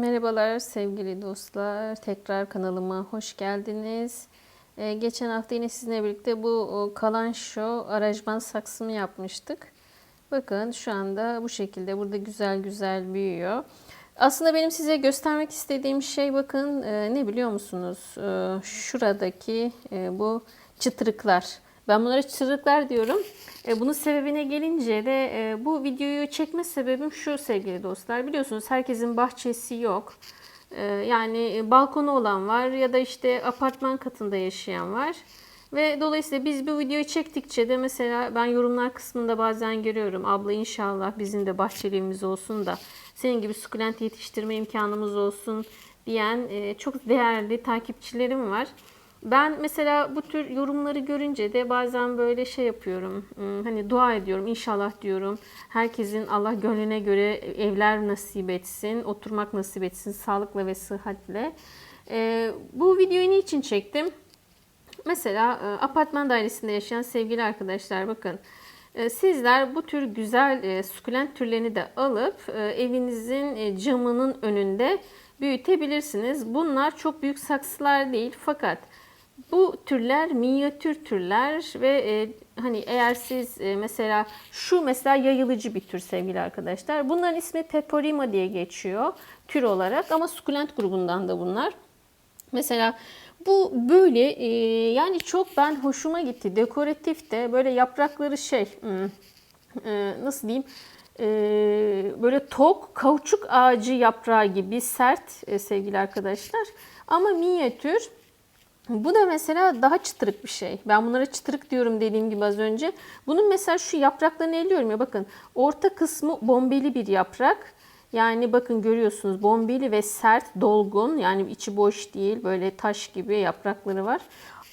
Merhabalar sevgili dostlar. Tekrar kanalıma hoş geldiniz. Ee, geçen hafta yine sizinle birlikte bu o, kalan şo aranjman saksımı yapmıştık. Bakın şu anda bu şekilde burada güzel güzel büyüyor. Aslında benim size göstermek istediğim şey bakın e, ne biliyor musunuz? E, şuradaki e, bu çıtırıklar. Ben bunlara çıtırıklar diyorum. E, bunun sebebine gelince de e, bu videoyu çekme sebebim şu sevgili dostlar. Biliyorsunuz herkesin bahçesi yok. E, yani balkonu olan var ya da işte apartman katında yaşayan var. Ve dolayısıyla biz bu videoyu çektikçe de mesela ben yorumlar kısmında bazen görüyorum. Abla inşallah bizim de bahçeliğimiz olsun da senin gibi sukulent yetiştirme imkanımız olsun diyen e, çok değerli takipçilerim var. Ben mesela bu tür yorumları görünce de bazen böyle şey yapıyorum. Hmm, Hani dua ediyorum inşallah diyorum. Herkesin Allah gönlüne göre evler nasip etsin, oturmak nasip etsin sağlıkla ve sıhhatle. Ee, bu videoyu niçin çektim? Mesela e, apartman dairesinde yaşayan sevgili arkadaşlar bakın. E, Sizler bu tür güzel e, sukulent türlerini de alıp evinizin camının önünde büyütebilirsiniz. Bunlar çok büyük saksılar değil fakat bu türler minyatür türler ve e, hani eğer siz e, mesela şu mesela yayılıcı bir tür sevgili arkadaşlar. Bunların ismi Peporima diye geçiyor tür olarak ama sukulent grubundan da bunlar. Mesela bu böyle e, yani çok ben hoşuma gitti. Dekoratif de böyle yaprakları şey hmm, e, nasıl diyeyim e, böyle tok kauçuk ağacı yaprağı gibi sert e, sevgili arkadaşlar. Ama minyatür. Bu da mesela daha çıtırık bir şey. Ben bunlara çıtırık diyorum dediğim gibi az önce. Bunun mesela şu yapraklarını eliyorum ya bakın. Orta kısmı bombeli bir yaprak. Yani bakın görüyorsunuz bombeli ve sert, dolgun. Yani içi boş değil. Böyle taş gibi yaprakları var.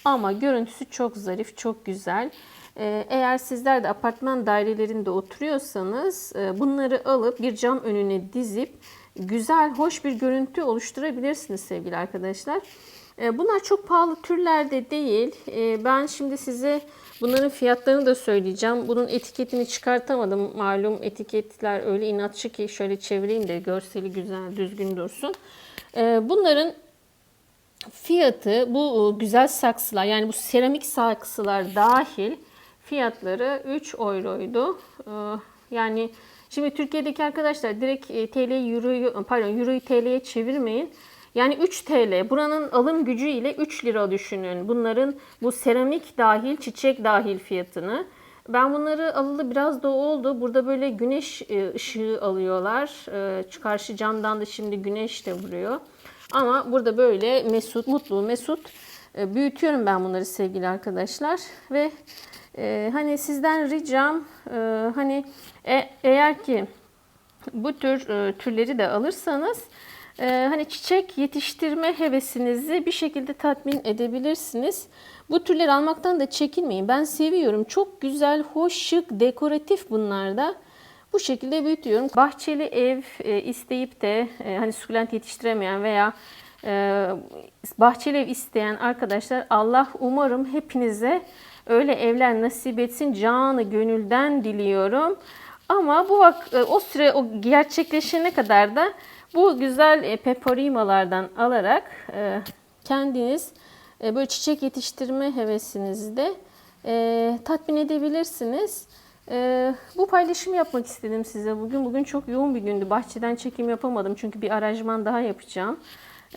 Ama görüntüsü çok zarif, çok güzel. Ee, Eğer sizler de apartman dairelerinde oturuyorsanız e, bunları alıp bir cam önüne dizip güzel, hoş bir görüntü oluşturabilirsiniz sevgili arkadaşlar. E, Bunlar çok pahalı türlerde değil. E, Ben şimdi size bunların fiyatlarını da söyleyeceğim. Bunun etiketini çıkartamadım. Malum etiketler öyle inatçı ki şöyle çevireyim de görseli güzel, düzgün dursun. E, Bunların fiyatı bu güzel saksılar yani bu seramik saksılar dahil fiyatları 3 euroydu. Yani şimdi Türkiye'deki arkadaşlar direkt e, TL euroyu pardon euroyu TL'ye çevirmeyin. Yani 3 TL buranın alım gücü ile 3 lira düşünün. Bunların bu seramik dahil, çiçek dahil fiyatını. Ben bunları alalı biraz da oldu. Burada böyle güneş e, ışığı alıyorlar. E, Karşı camdan da şimdi güneş de vuruyor. Ama burada böyle mesut, mutlu, mesut e, büyütüyorum ben bunları sevgili arkadaşlar. Ve e, hani sizden ricam e, hani e- eğer ki bu tür e, türleri de alırsanız e, hani çiçek yetiştirme hevesinizi bir şekilde tatmin edebilirsiniz. Bu türleri almaktan da çekinmeyin. Ben seviyorum. Çok güzel, hoş, şık, dekoratif bunlar da. Bu şekilde büyütüyorum. Bahçeli ev e, isteyip de e, hani sukulent yetiştiremeyen veya e, bahçeli ev isteyen arkadaşlar Allah umarım hepinize öyle evler nasip etsin. Canı gönülden diliyorum. Ama bu vak- e, o süre o gerçekleşene kadar da bu güzel e, peporimalardan alarak e, kendiniz e, böyle çiçek yetiştirme hevesinizi de tatmin edebilirsiniz. Bu paylaşımı yapmak istedim size bugün. Bugün çok yoğun bir gündü. Bahçeden çekim yapamadım çünkü bir aranjman daha yapacağım.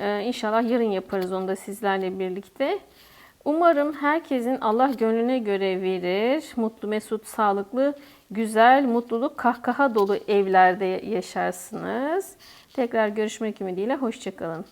E, inşallah yarın yaparız onu da sizlerle birlikte. Umarım herkesin Allah gönlüne göre verir. Mutlu, mesut, sağlıklı, güzel, mutluluk, kahkaha dolu evlerde yaşarsınız. Tekrar görüşmek ümidiyle. Hoşçakalın.